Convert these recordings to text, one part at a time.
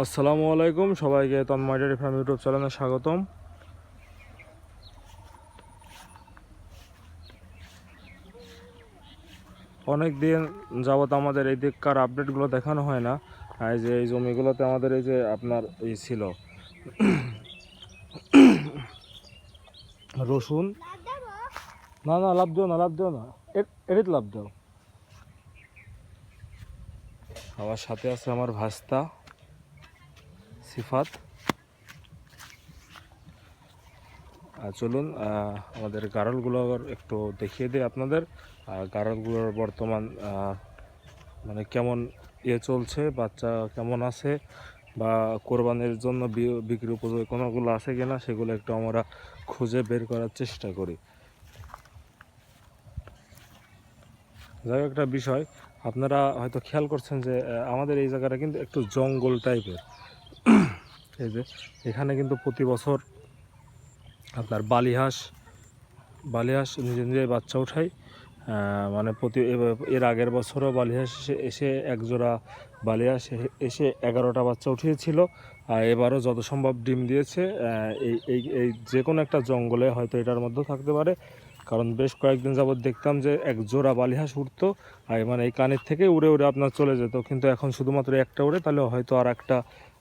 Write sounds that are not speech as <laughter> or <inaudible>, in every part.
আসসালামু আলাইকুম, সবাইকে তন্ময় ডেরি ফার্ম ইউটিউব চ্যানেলে স্বাগতম। অনেক দিন যাবত আমাদের এই দিককার আপডেটগুলো দেখানো হয় না, এই যে এই জমিগুলোতে আমাদের এই যে আপনার এই ছিল। রসুন। না না, লাভ দিও না, লাভ দিও না। এরিত লাভ দাও। আমার সাথে আছে আমার ভাস্তা। সিফাত। চলুন আমাদের গারলগুলো একটু দেখিয়ে দিই আপনাদের। গারলগুলোর বর্তমান মানে কেমন ইয়ে চলছে, বাচ্চা কেমন আছে, বা কোরবানির জন্য বিক্রি উপযোগী কোনোগুলো আছে কিনা সেগুলো একটু আমরা খুঁজে বের করার চেষ্টা করি। যাই একটা বিষয়, আপনারা হয়তো খেয়াল করছেন যে আমাদের এই জায়গাটা কিন্তু একটু জঙ্গল টাইপের এই যে, এখানে কিন্তু প্রতি বছর আপনার বালিহাঁস বালিহাঁস নিজে নিজে বাচ্চা উঠায়। মানে প্রতি এর আগের বছরও বালিহাঁস এসে একজোড়া বালিহাঁস এসে এগারোটা বাচ্চা উঠিয়েছিল। আর এবারও যত সম্ভব ডিম দিয়েছে। এই এই এই যে কোনো একটা জঙ্গলে হয়তো এটার মধ্যেও থাকতে পারে। কারণ বেশ কয়েকদিন যাবত দেখতাম যে এক জোড়া বালিহাঁস উঠতো। আর মানে এই কানের থেকে উড়ে উড়ে আপনার চলে যেত। কিন্তু এখন শুধুমাত্র একটা উড়ে, তাহলে হয়তো আর একটা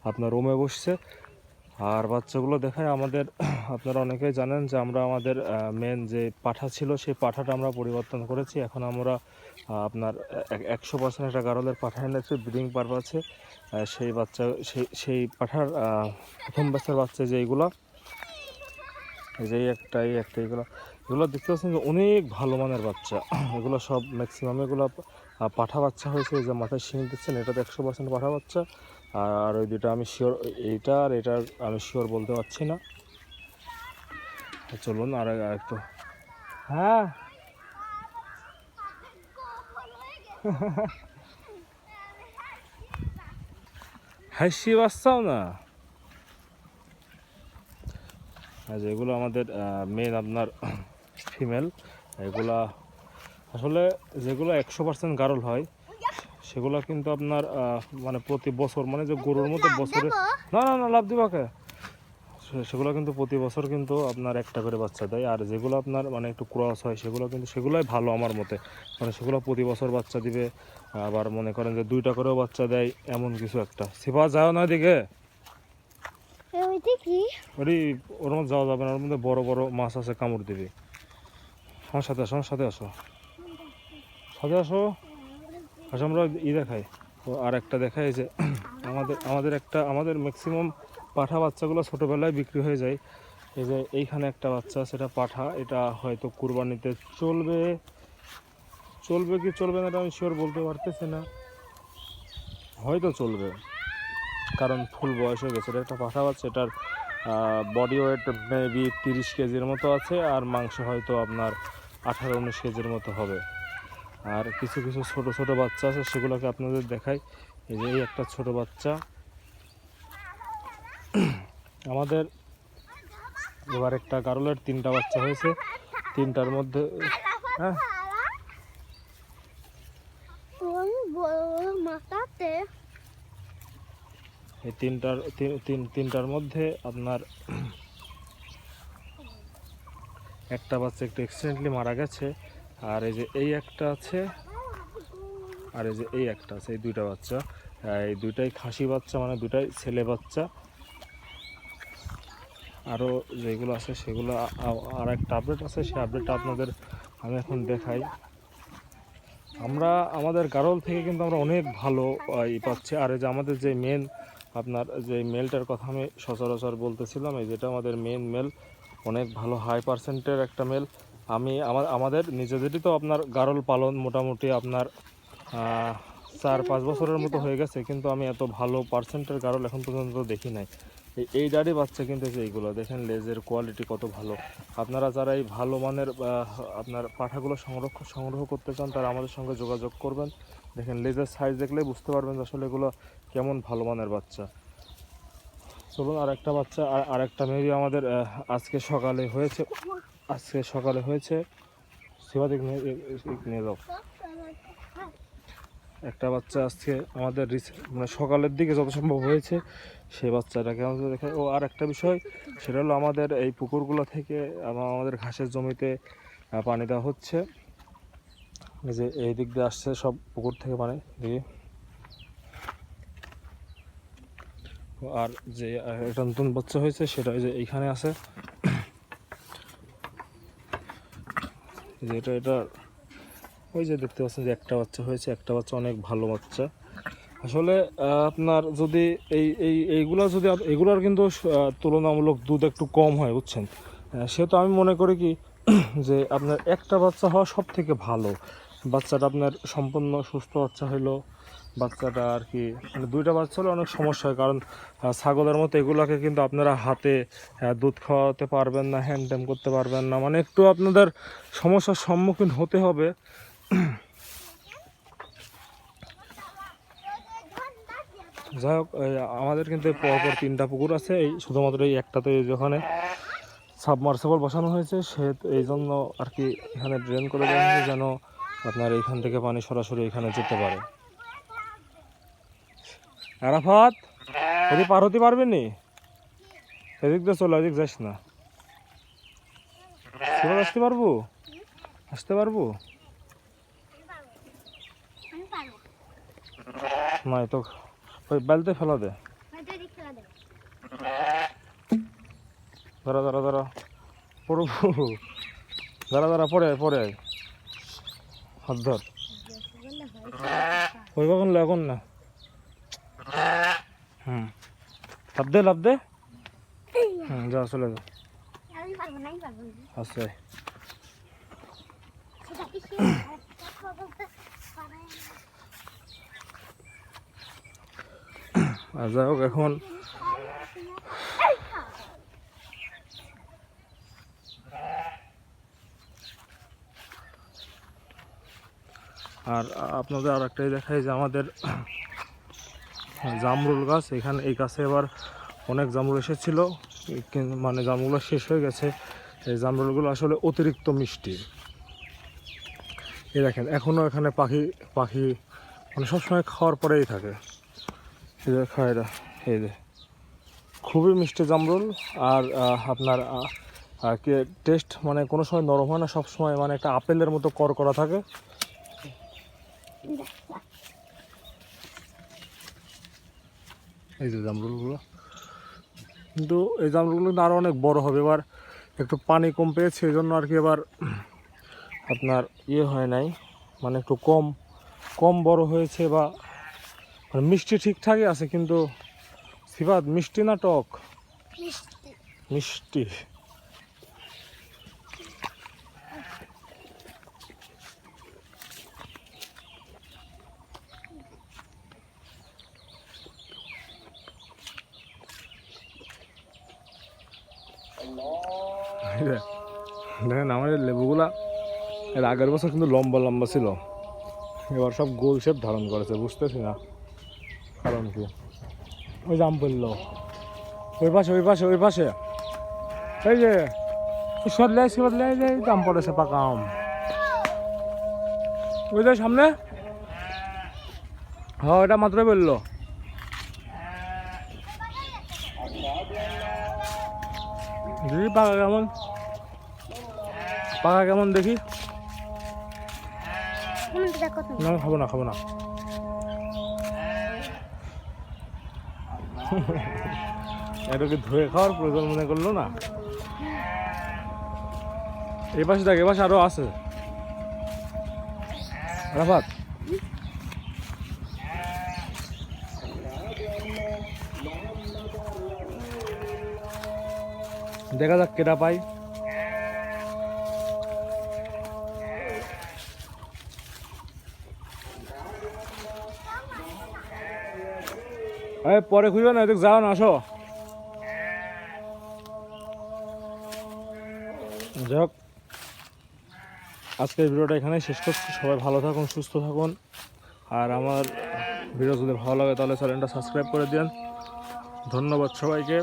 আপনার রোমে বসছে। আর বাচ্চাগুলো দেখায় আমাদের, <clears throat> আপনারা অনেকেই জানেন যে আমরা আমাদের মেন যে পাঠা ছিল, সেই পাঠাটা আমরা পরিবর্তন করেছি। এখন আমরা আপনার এক- একশো পার্সেন্ট একটা গারলের পাঠা এনেছি ব্রিডিং পারপাসে সেই বাচ্চা, সেই সেই পাঠার প্রথম বাচ্চার বাচ্চা যে এইগুলো, এই যে এই একটা এই একটা এগুলো এগুলো দেখতে পাচ্ছেন যে অনেক ভালো মানের বাচ্চা। <clears throat> এগুলো সব ম্যাক্সিমাম এগুলো পাঠা বাচ্চা হয়েছে যে মাথায় শিং দিচ্ছেন এটা তো একশো পার্সেন্ট পাঠা বাচ্চা। আর ওই দুটো আমি শিওর এইটা আর এটা আমি শিওর বলতে পারছি না। চলুন আর একটু। হ্যাঁ। হাসি বাচ্চাও না? যেগুলো আমাদের মেন আপনার <coughs> ফিমেল এগুলা আসলে যেগুলো একশো পার্সেন্ট গারল হয় সেগুলো কিন্তু আপনার মানে প্রতি বছর মানে যে গরুর মতো বছরে না না না লাভ দিবাকে সেগুলো কিন্তু প্রতি বছর কিন্তু আপনার একটা করে বাচ্চা দেয়। আর যেগুলো আপনার মানে একটু ক্রস হয় সেগুলো কিন্তু সেগুলোই ভালো আমার মতে। মানে সেগুলো প্রতি বছর বাচ্চা দিবে। আবার মনে করেন যে দুইটা করেও বাচ্চা দেয় এমন কিছু একটা। সিফা যাও না দিকে ওর মধ্যে যাওয়া যাবে না ওর মধ্যে বড় বড় মাছ আছে কামড় দিবে। আমার সাথে আসো আমার সাথে আসো। সাথে আসো। আমরা ই দেখাই। তো আর একটা দেখাই যে, <clears throat> আমাদের আমাদের একটা, আমাদের ম্যাক্সিমাম পাঠা বাচ্চাগুলো ছোটোবেলায় বিক্রি হয়ে যায়। এই যে, এইখানে একটা বাচ্চা সেটা পাঠা। এটা হয়তো কুরবানিতে চলবে। চলবে কি চলবে না আমি শিওর বলতে পারতেছি না। হয়তো চলবে, কারণ ফুল বয়স হয়ে গেছে। এটা একটা পাঠা বাচ্চা, এটার বডি ওয়েট মেবি তিরিশ কেজির মতো আছে, আর মাংস হয়তো আপনার আঠারো, উনিশ কেজির মতো হবে। আর কিছু কিছু ছোট ছোট বাচ্চা আছে, সেগুলোকে আপনাদের দেখাই। এই যে এই একটা ছোট বাচ্চা। আমাদের এবার একটা গারলের তিনটা বাচ্চা হয়েছে। তিনটার মধ্যে হ্যাঁ? এই তিনটার, তিন- তিন, তিনটার মধ্যে আপনার একটা বাচ্চা একটু অ্যাক্সিডেন্টলি মারা গেছে। আর এই যে এই একটা আছে, আর এই যে এই একটা আছে, এই দুইটা বাচ্চা। এই দুইটাই খাসি বাচ্চা মানে দুটাই ছেলে বাচ্চা। আরও যেগুলো আছে সেগুলো আর একটা আপডেট আছে, সেই আপডেটটা আপনাদের আমি এখন দেখাই। আমরা, আমাদের গারল থেকে কিন্তু আমরা অনেক ভালো ই পাচ্ছি। আর এই যে আমাদের যে মেন আপনার যে মেলটার কথা আমি সচরাচর বলতেছিলাম, এই যেটা আমাদের মেন মেল অনেক ভালো হাই পার্সেন্টের একটা মেল আমি আমার, আমাদের নিজেদেরই তো আপনার গারল পালন মোটামুটি আপনার চার পাঁচ বছরের মতো হয়ে গেছে, কিন্তু আমি এত ভালো পার্সেন্টের গারল এখন পর্যন্ত দেখি নাই। এই ডাড়ি বাচ্চা কিন্তু এইগুলো, দেখেন লেজের কোয়ালিটি কত ভালো। আপনারা যারা এই ভালো মানের আপনার পাঠাগুলো সংরক্ষণ সংগ্রহ করতে চান, তারা আমাদের সঙ্গে যোগাযোগ করবেন। দেখেন লেজের সাইজ দেখলেই বুঝতে পারবেন যে আসলে এগুলো কেমন ভালো মানের বাচ্চা। চলুন আর একটা বাচ্চা, আর আরেকটা মেবি আমাদের আজকে সকালে হয়েছে। আজকে সকালে হয়েছে। সেবাদিক নিয়ে একটা বাচ্চা আজকে আমাদের মানে সকালের দিকে যত সম্ভব হয়েছে সেই বাচ্চাটাকে আমাদের দেখে। ও আর একটা বিষয়, সেটা হলো আমাদের এই পুকুরগুলো থেকে আমা- আমাদের ঘাসের জমিতে পানি দেওয়া হচ্ছে। যে এই দিক দিয়ে আসছে সব পুকুর থেকে পানি দিয়ে। আর যে একটা নতুন বাচ্চা হয়েছে, সেটা ওই যে এইখানে আছে। যে এটা ওই যে দেখতে পাচ্ছেন যে একটা বাচ্চা হয়েছে, একটা বাচ্চা অনেক ভালো বাচ্চা। আসলে আপনার যদি এই এই, এইগুলো যদি এগুলোর কিন্তু তুলনামূলক দুধ একটু কম হয়, বুঝছেন? সে সেহেতু আমি মনে করি কি, <clears throat> যে আপনার একটা বাচ্চা হওয়া সব থেকে ভালো। বাচ্চাটা আপনার সম্পূর্ণ সুস্থ বাচ্চা হলো বাচ্চাটা আর কি। মানে দুইটা বাচ্চা হলে অনেক সমস্যা হয়, কারণ ছাগলের মতো এগুলোকে কিন্তু আপনারা হাতে দুধ খাওয়াতে পারবেন না হ্যান্ড ট্যাম করতে পারবেন না। মানে একটু আপনাদের সমস্যার সম্মুখীন হতে হবে। যাই হোক আমাদের কিন্তু পরপর তিনটা পুকুর আছে, এই শুধুমাত্র এই একটাতে যেখানে সাবমার্সেবল বসানো হয়েছে, সে এই জন্য আর কি এখানে ড্রেন করে দেওয়া হয়েছে, যেন আপনার এইখান থেকে পানি সরাসরি এখানে যেতে পারে। আরাফাত? এদিক পার হতে পারবি নি? এদিক দিয়ে চলো এদিক যাস না। কীভাবে আসতে পারব? আসতে পারব? আমি পারব। না তো ওই বালতে ফেলা দে। দাঁড়া দাঁড়া দাঁড়া। পড়ব। দাঁড়া পরে আয়, পরে আয়। হাত ধর। ওই কখন এখন না। লাভ দে লাভ দে হুম যা চলে যা আমি পারব না আমি পারব না আসছে সেটা কি সে কথা বলতে পারে না? আর যাই হোক এখন আর আপনাদের আর একটাই দেখাই যে আমাদের জামরুল গাছ। এখানে এই গাছে এবার অনেক জামরুল এসেছিল। মানে জামরুলগুলো শেষ হয়ে গেছে। এই জামরুলগুলো আসলে অতিরিক্ত মিষ্টি। এই দেখেন এখনও এখানে পাখি পাখি মানে সবসময় খাওয়ার পরেই থাকে। এই যে খায় এরা এই যে। খুবই মিষ্টি জামরুল। আর আপনার আহ, টেস্ট মানে কোনো সময় নরম হয় না সব সময় মানে একটা আপেলের মতো কর করা থাকে। এই যে জামরুলগুলো। কিন্তু এই জামরুলগুলো কিন্তু আরও অনেক বড় হবে। এবার একটু পানি কম পেয়েছে এই জন্য আর কি এবার আপনার ইয়ে হয় নাই। মানে একটু কম কম বড় হয়েছে বা মানে মিষ্টি ঠিকঠাকই আছে কিন্তু সিফাত মিষ্টি না টক? মিষ্টি। দেখেন আমাদের লেবুগুলা, এর আগের বছর কিন্তু লম্বা লম্বা ছিল। এবার সব গোল শেপ ধারণ করেছে, বুঝতেছি না কারণ কি। ওই জাম পড়ল। ওই পাশে ওই পাশে ওই পাশে। এই যে সরলে সরলে দাম পড়েছে পাকা ওই যে সামনে। হ্যাঁ ওটা মাত্রই বলল দেখি পাকা কেমন? পাকা কেমন দেখি? না খাব না খাব না। এটাকে ধুয়ে খাওয়ার প্রয়োজন মনে করল না? এই পাশে দেখ এ পাশে আরও আছে। রাফাত। দেখা যাক কেটা পাই। পরে খুঁজবে না যাও না, আসো। যাই আজকের ভিডিওটা এখানে শেষ করছি। সবাই ভালো থাকুন, সুস্থ থাকুন। আর আমার ভিডিও যদি ভালো লাগে, তাহলে চ্যানেলটা সাবস্ক্রাইব করে দিন ধন্যবাদ সবাইকে।